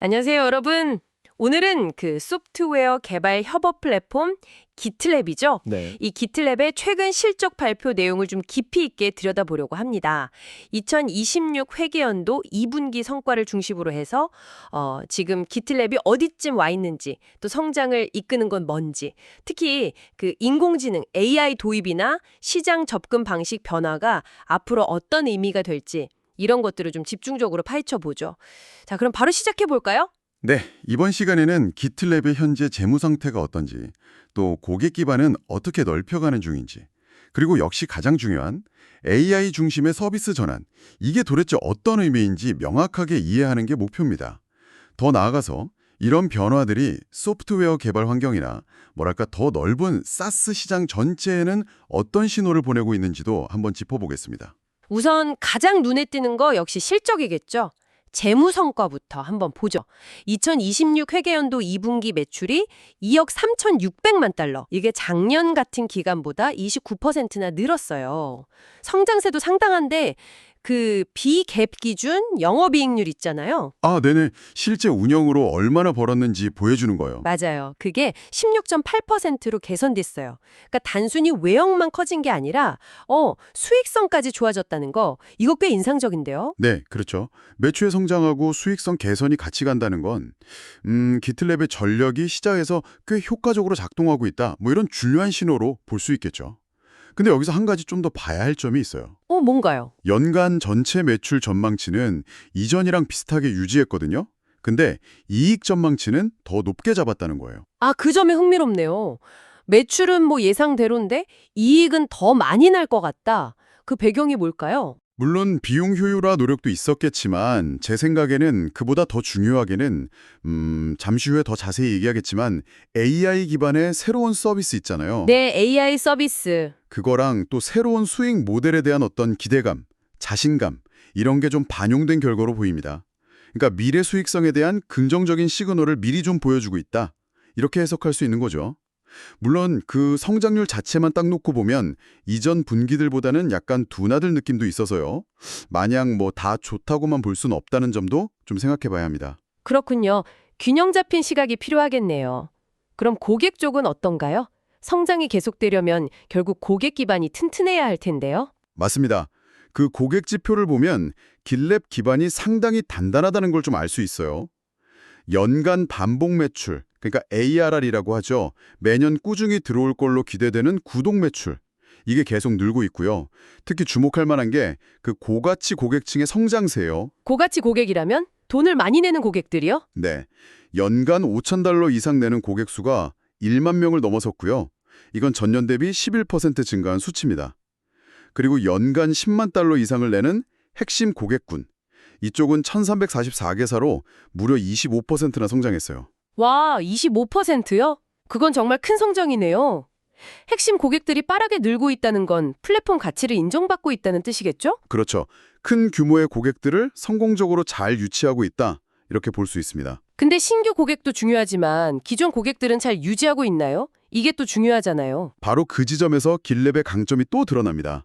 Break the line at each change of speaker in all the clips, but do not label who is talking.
안녕하세요, 여러분. 오늘은 그 소프트웨어 개발 협업 플랫폼 기틀랩이죠.
네.
이 기틀랩의 최근 실적 발표 내용을 좀 깊이 있게 들여다보려고 합니다. 2026 회계연도 2분기 성과를 중심으로 해서 어, 지금 기틀랩이 어디쯤 와 있는지 또 성장을 이끄는 건 뭔지 특히 그 인공지능 AI 도입이나 시장 접근 방식 변화가 앞으로 어떤 의미가 될지 이런 것들을 좀 집중적으로 파헤쳐 보죠. 자, 그럼 바로 시작해 볼까요?
네, 이번 시간에는 기틀랩의 현재 재무 상태가 어떤지, 또 고객 기반은 어떻게 넓혀가는 중인지, 그리고 역시 가장 중요한 AI 중심의 서비스 전환, 이게 도대체 어떤 의미인지 명확하게 이해하는 게 목표입니다. 더 나아가서 이런 변화들이 소프트웨어 개발 환경이나 뭐랄까 더 넓은 사스 시장 전체에는 어떤 신호를 보내고 있는지도 한번 짚어보겠습니다.
우선 가장 눈에 띄는 거 역시 실적이겠죠. 재무 성과부터 한번 보죠. 2026 회계연도 2분기 매출이 2억 3,600만 달러. 이게 작년 같은 기간보다 29%나 늘었어요. 성장세도 상당한데 그 비갭 기준 영업이익률 있잖아요.
아, 네네. 실제 운영으로 얼마나 벌었는지 보여주는 거예요.
맞아요. 그게 16.8%로 개선됐어요. 그러니까 단순히 외형만 커진 게 아니라 어, 수익성까지 좋아졌다는 거 이거 꽤 인상적인데요.
네, 그렇죠. 매출 성장하고 수익성 개선이 같이 간다는 건 음, 기틀랩의 전력이 시장에서 꽤 효과적으로 작동하고 있다. 뭐 이런 중요한 신호로 볼 수 있겠죠. 근데 여기서 한 가지 좀 더 봐야 할 점이 있어요.
어, 뭔가요?
연간 전체 매출 전망치는 이전이랑 비슷하게 유지했거든요. 근데 이익 전망치는 더 높게 잡았다는 거예요.
아, 그 점이 흥미롭네요. 매출은 뭐 예상대로인데 이익은 더 많이 날 것 같다. 그 배경이 뭘까요?
물론 비용 효율화 노력도 있었겠지만 제 생각에는 그보다 더 중요하게는 음, 잠시 후에 더 자세히 얘기하겠지만 AI 기반의 새로운 서비스 있잖아요.
네, AI 서비스.
그거랑 또 새로운 수익 모델에 대한 어떤 기대감, 자신감 이런 게 좀 반영된 결과로 보입니다. 그러니까 미래 수익성에 대한 긍정적인 시그널을 미리 좀 보여주고 있다. 이렇게 해석할 수 있는 거죠. 물론 그 성장률 자체만 딱 놓고 보면 이전 분기들보다는 약간 둔화될 느낌도 있어서요. 마냥 뭐 다 좋다고만 볼 수는 없다는 점도 좀 생각해 봐야 합니다.
그렇군요. 균형 잡힌 시각이 필요하겠네요. 그럼 고객 쪽은 어떤가요? 성장이 계속되려면 결국 고객 기반이 튼튼해야 할 텐데요.
맞습니다. 그 고객 지표를 보면 길랩 기반이 상당히 단단하다는 걸 좀 알 수 있어요. 연간 반복 매출, 그러니까 ARR이라고 하죠. 매년 꾸준히 들어올 걸로 기대되는 구독 매출. 이게 계속 늘고 있고요. 특히 주목할 만한 게 그 고가치 고객층의 성장세예요.
고가치 고객이라면 돈을 많이 내는 고객들이요?
네. 연간 5천 달러 이상 내는 고객 수가 1만 명을 넘어섰고요. 이건 전년 대비 11% 증가한 수치입니다. 그리고 연간 10만 달러 이상을 내는 핵심 고객군. 이쪽은 1344개사로 무려 25%나 성장했어요.
와, 25%요? 그건 정말 큰 성장이네요. 핵심 고객들이 빠르게 늘고 있다는 건 플랫폼 가치를 인정받고 있다는 뜻이겠죠?
그렇죠. 큰 규모의 고객들을 성공적으로 잘 유치하고 있다. 이렇게 볼 수 있습니다.
근데 신규 고객도 중요하지만 기존 고객들은 잘 유지하고 있나요? 이게 또 중요하잖아요.
바로 그 지점에서 길랩의 강점이 또 드러납니다.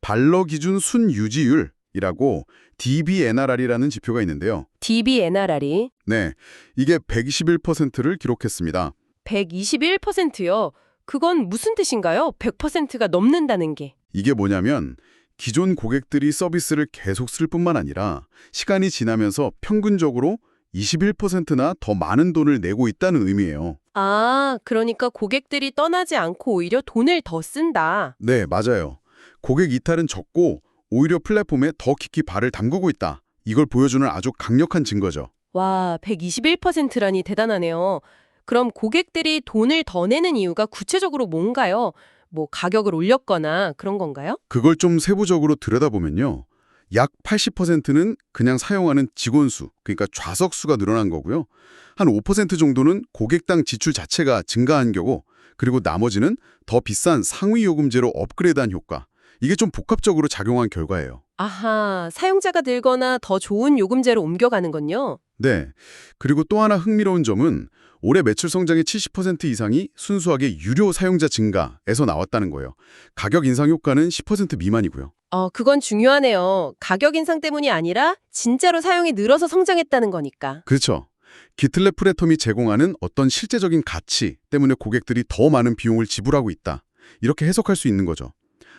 발러 기준 순 유지율 이라고 DBNRR이라는 지표가 있는데요.
DBNRR이
네, 이게 121%를 기록했습니다.
121%요. 그건 무슨 뜻인가요? 100%가 넘는다는 게.
이게 뭐냐면 기존 고객들이 서비스를 계속 쓸 뿐만 아니라 시간이 지나면서 평균적으로 21%나 더 많은 돈을 내고 있다는 의미예요.
아, 그러니까 고객들이 떠나지 않고 오히려 돈을 더 쓴다.
네, 맞아요. 고객 이탈은 적고 오히려 플랫폼에 더 깊이 발을 담그고 있다. 이걸 보여주는 아주 강력한 증거죠.
와, 121%라니 대단하네요. 그럼 고객들이 돈을 더 내는 이유가 구체적으로 뭔가요? 뭐 가격을 올렸거나 그런 건가요?
그걸 좀 세부적으로 들여다보면요. 약 80%는 그냥 사용하는 직원 수, 그러니까 좌석 수가 늘어난 거고요. 한 5% 정도는 고객당 지출 자체가 증가한 경우, 그리고 나머지는 더 비싼 상위 요금제로 업그레이드한 효과. 이게 좀 복합적으로 작용한 결과예요.
아하, 사용자가 늘거나 더 좋은 요금제로 옮겨가는 건요.
네. 그리고 또 하나 흥미로운 점은 올해 매출 성장의 70% 이상이 순수하게 유료 사용자 증가에서 나왔다는 거예요. 가격 인상 효과는 10% 미만이고요.
어, 그건 중요하네요. 가격 인상 때문이 아니라 진짜로 사용이 늘어서 성장했다는 거니까.
그렇죠. 기틀랩 플랫폼이 제공하는 어떤 실제적인 가치 때문에 고객들이 더 많은 비용을 지불하고 있다. 이렇게 해석할 수 있는 거죠.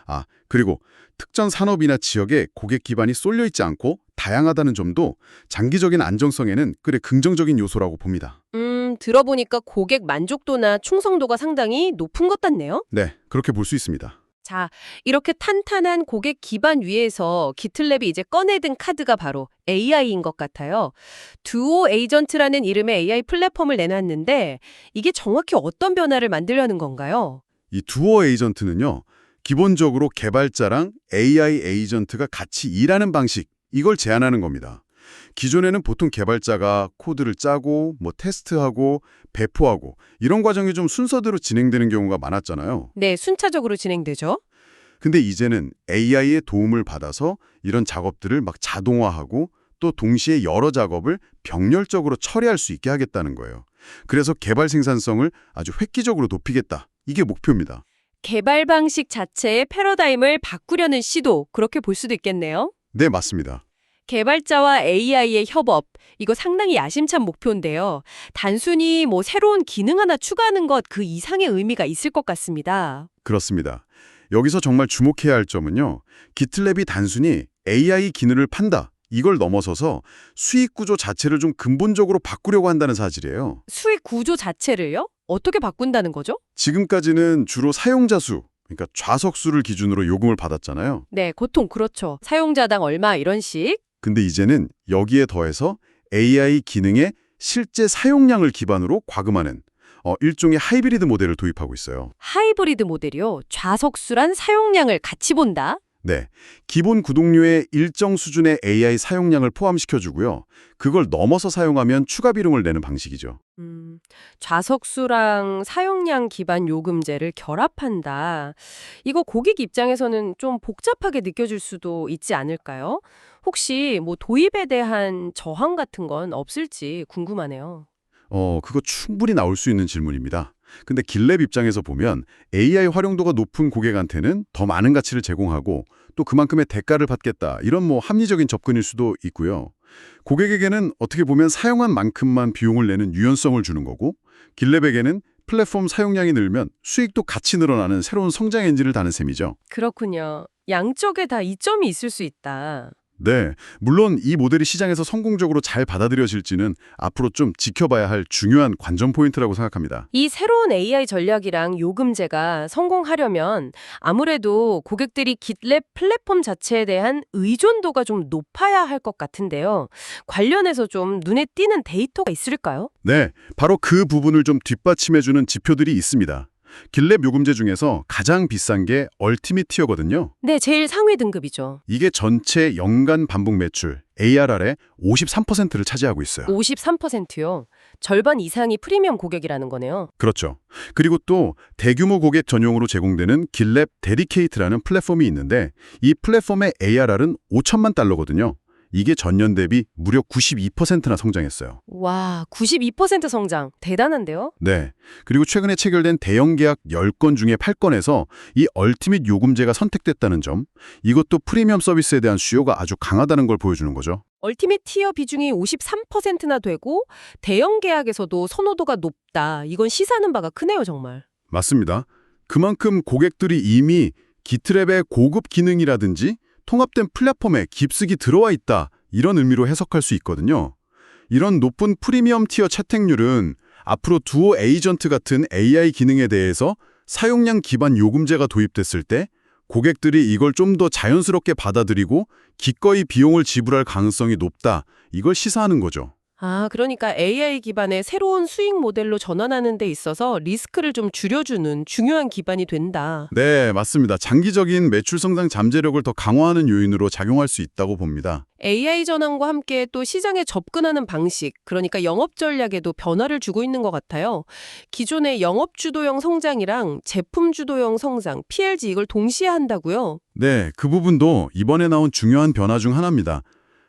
아, 그리고 특정 산업이나 지역에 고객 기반이 쏠려 있지 않고 다양하다는 점도 장기적인 안정성에는 꽤 긍정적인 요소라고 봅니다.
음, 들어보니까 고객 만족도나 충성도가 상당히 높은 것 같네요.
네, 그렇게 볼 수 있습니다.
자, 이렇게 탄탄한 고객 기반 위에서 기틀랩이 이제 꺼내든 카드가 바로 AI인 것 같아요. 두오 에이전트라는 이름의 AI 플랫폼을 내놨는데 이게 정확히 어떤 변화를 만들려는 건가요?
이 두어 에이전트는요. 기본적으로 개발자랑 AI 에이전트가 같이 일하는 방식, 이걸 제안하는 겁니다. 기존에는 보통 개발자가 코드를 짜고 뭐 테스트하고 배포하고 이런 과정이 좀 순서대로 진행되는 경우가 많았잖아요.
네, 순차적으로 진행되죠.
근데 이제는 AI의 도움을 받아서 이런 작업들을 막 자동화하고 또 동시에 여러 작업을 병렬적으로 처리할 수 있게 하겠다는 거예요. 그래서 개발 생산성을 아주 획기적으로 높이겠다. 이게 목표입니다.
개발 방식 자체의 패러다임을 바꾸려는 시도, 그렇게 볼 수도 있겠네요.
네, 맞습니다.
개발자와 AI의 협업, 이거 상당히 야심찬 목표인데요. 단순히 뭐 새로운 기능 하나 추가하는 것 그 이상의 의미가 있을 것 같습니다.
그렇습니다. 여기서 정말 주목해야 할 점은요. 기틀랩이 단순히 AI 기능을 판다. 이걸 넘어서서 수익 구조 자체를 좀 근본적으로 바꾸려고 한다는 사실이에요.
수익 구조 자체를요? 어떻게 바꾼다는 거죠?
지금까지는 주로 사용자 수, 그러니까 좌석 수를 기준으로 요금을 받았잖아요.
네, 보통 그렇죠. 사용자당 얼마 이런 식.
근데 이제는 여기에 더해서 AI 기능의 실제 사용량을 기반으로 과금하는 어, 일종의 하이브리드 모델을 도입하고 있어요.
하이브리드 모델이요. 좌석수란 사용량을 같이 본다.
네, 기본 구독료의 일정 수준의 AI 사용량을 포함시켜주고요. 그걸 넘어서 사용하면 추가 비용을 내는 방식이죠.
음, 좌석수랑 사용량 기반 요금제를 결합한다. 이거 고객 입장에서는 좀 복잡하게 느껴질 수도 있지 않을까요? 혹시 뭐 도입에 대한 저항 같은 건 없을지 궁금하네요.
어, 그거 충분히 나올 수 있는 질문입니다. 근데 길랩 입장에서 보면 AI 활용도가 높은 고객한테는 더 많은 가치를 제공하고 또 그만큼의 대가를 받겠다. 이런 뭐 합리적인 접근일 수도 있고요. 고객에게는 어떻게 보면 사용한 만큼만 비용을 내는 유연성을 주는 거고 길랩에게는 플랫폼 사용량이 늘면 수익도 같이 늘어나는 새로운 성장 엔진을 다는 셈이죠.
그렇군요. 양쪽에 다 이점이 있을 수 있다.
네, 물론 이 모델이 시장에서 성공적으로 잘 받아들여질지는 앞으로 좀 지켜봐야 할 중요한 관전 포인트라고 생각합니다.
이 새로운 AI 전략이랑 요금제가 성공하려면 아무래도 고객들이 깃랩 플랫폼 자체에 대한 의존도가 좀 높아야 할 것 같은데요. 관련해서 좀 눈에 띄는 데이터가 있을까요?
네, 바로 그 부분을 좀 뒷받침해주는 지표들이 있습니다. 길랩 요금제 중에서 가장 비싼 게 얼티밋 티어거든요.
네, 제일 상위 등급이죠.
이게 전체 연간 반복 매출 ARR의 53%를 차지하고 있어요.
53%요. 절반 이상이 프리미엄 고객이라는 거네요.
그렇죠. 그리고 또 대규모 고객 전용으로 제공되는 길랩 데디케이트라는 플랫폼이 있는데 이 플랫폼의 ARR은 5천만 달러거든요. 이게 전년 대비 무려 92%나 성장했어요.
와, 92% 성장. 대단한데요?
네. 그리고 최근에 체결된 대형 계약 10건 중에 8건에서 이 얼티밋 요금제가 선택됐다는 점, 이것도 프리미엄 서비스에 대한 수요가 아주 강하다는 걸 보여주는 거죠.
얼티밋 티어 비중이 53%나 되고 대형 계약에서도 선호도가 높다. 이건 시사하는 바가 크네요, 정말.
맞습니다. 그만큼 고객들이 이미 기트랩의 고급 기능이라든지 통합된 플랫폼에 깊숙이 들어와 있다 이런 의미로 해석할 수 있거든요. 이런 높은 프리미엄 티어 채택률은 앞으로 두오 에이전트 같은 AI 기능에 대해서 사용량 기반 요금제가 도입됐을 때 고객들이 이걸 좀 더 자연스럽게 받아들이고 기꺼이 비용을 지불할 가능성이 높다 이걸 시사하는 거죠.
아, 그러니까 AI 기반의 새로운 수익 모델로 전환하는 데 있어서 리스크를 좀 줄여주는 중요한 기반이 된다.
네, 맞습니다. 장기적인 매출 성장 잠재력을 더 강화하는 요인으로 작용할 수 있다고 봅니다.
AI 전환과 함께 또 시장에 접근하는 방식, 그러니까 영업 전략에도 변화를 주고 있는 것 같아요. 기존의 영업 주도형 성장이랑 제품 주도형 성장, PLG 이걸 동시에 한다고요?
네, 그 부분도 이번에 나온 중요한 변화 중 하나입니다.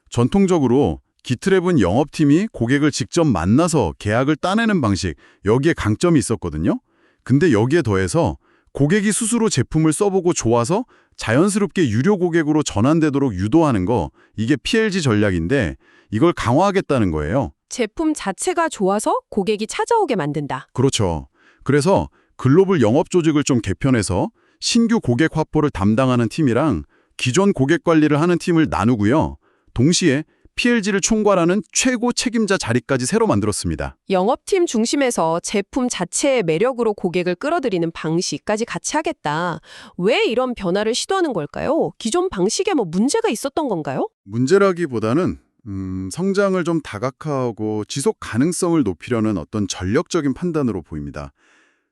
전통적으로 기트랩은 영업팀이 고객을 직접 만나서 계약을 따내는 방식, 여기에 강점이 있었거든요. 근데 여기에 더해서 고객이 스스로 제품을 써보고 좋아서 자연스럽게 유료 고객으로 전환되도록 유도하는 거, 이게 PLG 전략인데 이걸 강화하겠다는 거예요.
제품 자체가 좋아서 고객이 찾아오게 만든다.
그렇죠. 그래서 글로벌 영업 조직을 좀 개편해서 신규 고객 확보를 담당하는 팀이랑 기존 고객 관리를 하는 팀을 나누고요. 동시에 PLG를 총괄하는 최고 책임자 자리까지 새로 만들었습니다.
영업팀 중심에서 제품 자체의 매력으로 고객을 끌어들이는 방식까지 같이 하겠다. 왜 이런 변화를 시도하는 걸까요? 기존 방식에 뭐 문제가 있었던 건가요?
문제라기보다는 음, 성장을 좀 다각화하고 지속 가능성을 높이려는 어떤 전력적인 판단으로 보입니다.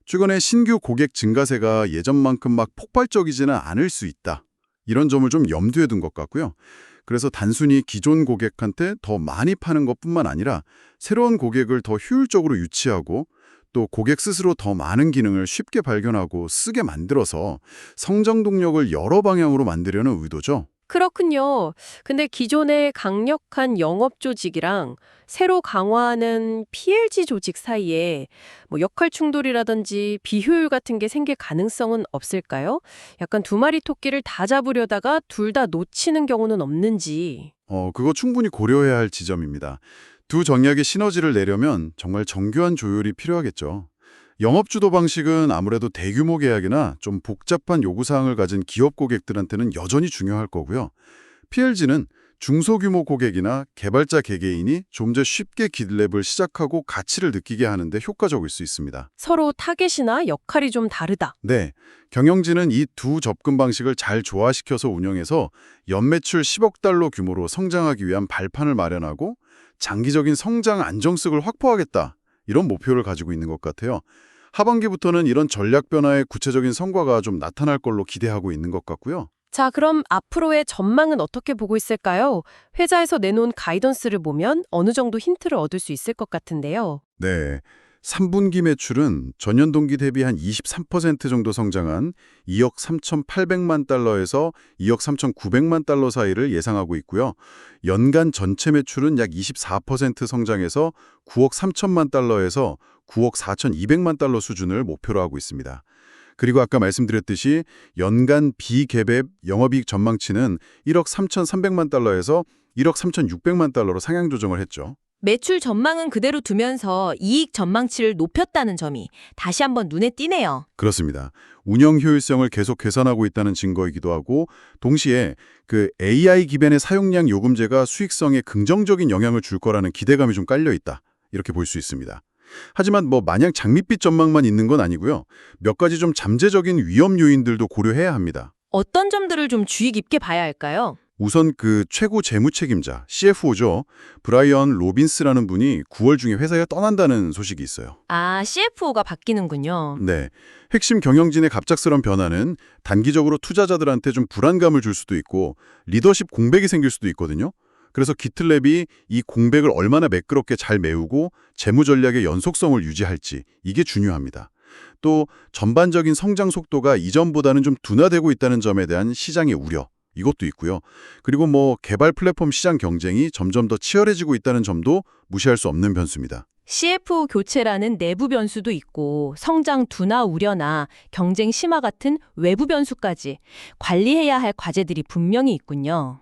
최근에 신규 고객 증가세가 예전만큼 막 폭발적이지는 않을 수 있다. 이런 점을 좀 염두에 둔 것 같고요. 그래서 단순히 기존 고객한테 더 많이 파는 것뿐만 아니라 새로운 고객을 더 효율적으로 유치하고 또 고객 스스로 더 많은 기능을 쉽게 발견하고 쓰게 만들어서 성장 동력을 여러 방향으로 만들려는 의도죠.
그렇군요. 근데 기존의 강력한 영업 조직이랑 새로 강화하는 PLG 조직 사이에 뭐 역할 충돌이라든지 비효율 같은 게 생길 가능성은 없을까요? 약간 두 마리 토끼를 다 잡으려다가 둘 다 놓치는 경우는 없는지.
어, 그거 충분히 고려해야 할 지점입니다. 두 전략의 시너지를 내려면 정말 정교한 조율이 필요하겠죠. 영업 주도 방식은 아무래도 대규모 계약이나 좀 복잡한 요구사항을 가진 기업 고객들한테는 여전히 중요할 거고요. PLG는 중소규모 고객이나 개발자 개개인이 좀 더 쉽게 깃랩을 시작하고 가치를 느끼게 하는데 효과적일 수 있습니다.
서로 타겟이나 역할이 좀 다르다.
네, 경영진은 이 두 접근 방식을 잘 조화시켜서 운영해서 연매출 10억 달러 규모로 성장하기 위한 발판을 마련하고 장기적인 성장 안정성을 확보하겠다. 이런 목표를 가지고 있는 것 같아요. 하반기부터는 이런 전략 변화의 구체적인 성과가 좀 나타날 걸로 기대하고 있는 것 같고요.
자, 그럼 앞으로의 전망은 어떻게 보고 있을까요? 회사에서 내놓은 가이던스를 보면 어느 정도 힌트를 얻을 수 있을 것 같은데요.
네. 3분기 매출은 전년 동기 대비 한 23% 정도 성장한 2억 3,800만 달러에서 2억 3,900만 달러 사이를 예상하고 있고요. 연간 전체 매출은 약 24% 성장해서 9억 3천만 달러에서 9억 4,200만 달러 수준을 목표로 하고 있습니다. 그리고 아까 말씀드렸듯이 연간 비개별 영업이익 전망치는 1억 3,300만 달러에서 1억 3,600만 달러로 상향 조정을 했죠.
매출 전망은 그대로 두면서 이익 전망치를 높였다는 점이 다시 한번 눈에 띄네요.
그렇습니다. 운영 효율성을 계속 개선하고 있다는 증거이기도 하고 동시에 그 AI 기반의 사용량 요금제가 수익성에 긍정적인 영향을 줄 거라는 기대감이 좀 깔려 있다. 이렇게 볼 수 있습니다. 하지만 뭐 마냥 장밋빛 전망만 있는 건 아니고요. 몇 가지 좀 잠재적인 위험 요인들도 고려해야 합니다.
어떤 점들을 좀 주의 깊게 봐야 할까요?
우선 그 최고 재무 책임자 CFO죠. 브라이언 로빈스라는 분이 9월 중에 회사에 떠난다는 소식이 있어요.
아, CFO가 바뀌는군요.
네. 핵심 경영진의 갑작스런 변화는 단기적으로 투자자들한테 좀 불안감을 줄 수도 있고 리더십 공백이 생길 수도 있거든요. 그래서 기틀랩이 이 공백을 얼마나 매끄럽게 잘 메우고 재무 전략의 연속성을 유지할지 이게 중요합니다. 또 전반적인 성장 속도가 이전보다는 좀 둔화되고 있다는 점에 대한 시장의 우려 이것도 있고요. 그리고 뭐 개발 플랫폼 시장 경쟁이 점점 더 치열해지고 있다는 점도 무시할 수 없는 변수입니다.
CFO 교체라는 내부 변수도 있고 성장 둔화 우려나 경쟁 심화 같은 외부 변수까지 관리해야 할 과제들이 분명히 있군요.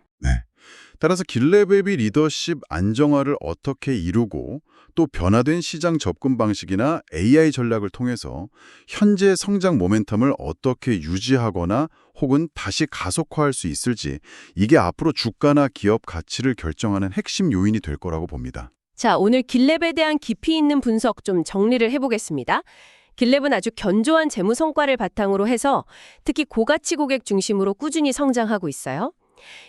따라서 길레베비 리더십 안정화를 어떻게 이루고 또 변화된 시장 접근 방식이나 AI 전략을 통해서 현재 성장 모멘텀을 어떻게 유지하거나 혹은 다시 가속화할 수 있을지 이게 앞으로 주가나 기업 가치를 결정하는 핵심 요인이 될 거라고 봅니다.
자, 오늘 길랩에 대한 깊이 있는 분석 좀 정리를 해보겠습니다. 길랩은 아주 견조한 재무 성과를 바탕으로 해서 특히 고가치 고객 중심으로 꾸준히 성장하고 있어요.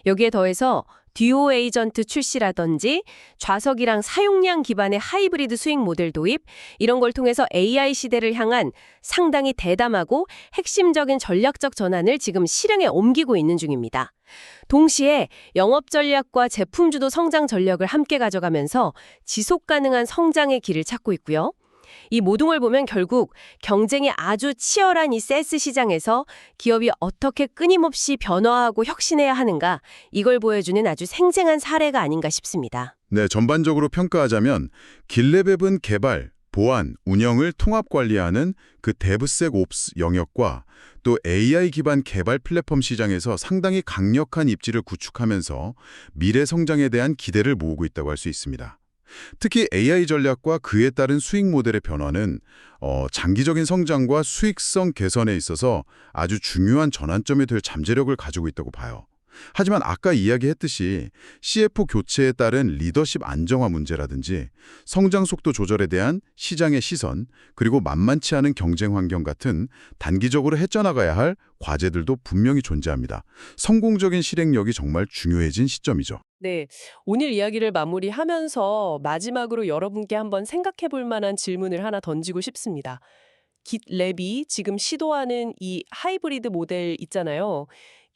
여기에 더해서 듀오 에이전트 출시라든지 좌석이랑 사용량 기반의 하이브리드 수익 모델 도입 이런 걸 통해서 AI 시대를 향한 상당히 대담하고 핵심적인 전략적 전환을 지금 실행에 옮기고 있는 중입니다. 동시에 영업 전략과 제품 주도 성장 전략을 함께 가져가면서 지속 가능한 성장의 길을 찾고 있고요. 이 모든 걸 보면 결국 경쟁이 아주 치열한 이 세스 시장에서 기업이 어떻게 끊임없이 변화하고 혁신해야 하는가 이걸 보여주는 아주 생생한 사례가 아닌가 싶습니다.
네, 전반적으로 평가하자면 길레벨은 개발, 보안, 운영을 통합 관리하는 그 데브색 옵스 영역과 또 AI 기반 개발 플랫폼 시장에서 상당히 강력한 입지를 구축하면서 미래 성장에 대한 기대를 모으고 있다고 할 수 있습니다. 특히 AI 전략과 그에 따른 수익 모델의 변화는 어, 장기적인 성장과 수익성 개선에 있어서 아주 중요한 전환점이 될 잠재력을 가지고 있다고 봐요. 하지만 아까 이야기했듯이 CFO 교체에 따른 리더십 안정화 문제라든지 성장 속도 조절에 대한 시장의 시선, 그리고 만만치 않은 경쟁 환경 같은 단기적으로 헤쳐나가야 할 과제들도 분명히 존재합니다. 성공적인 실행력이 정말 중요해진 시점이죠.
네, 오늘 이야기를 마무리하면서 마지막으로 여러분께 한번 생각해 볼 만한 질문을 하나 던지고 싶습니다. 깃랩이 지금 시도하는 이 하이브리드 모델 있잖아요.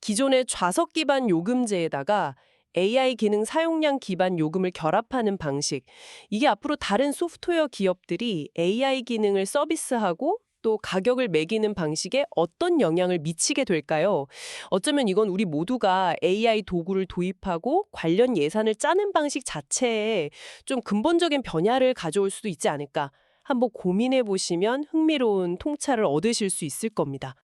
기존의 좌석 기반 요금제에다가 AI 기능 사용량 기반 요금을 결합하는 방식. 이게 앞으로 다른 소프트웨어 기업들이 AI 기능을 서비스하고 또 가격을 매기는 방식에 어떤 영향을 미치게 될까요? 어쩌면 이건 우리 모두가 AI 도구를 도입하고 관련 예산을 짜는 방식 자체에 좀 근본적인 변화를 가져올 수도 있지 않을까. 한번 고민해 보시면 흥미로운 통찰을 얻으실 수 있을 겁니다.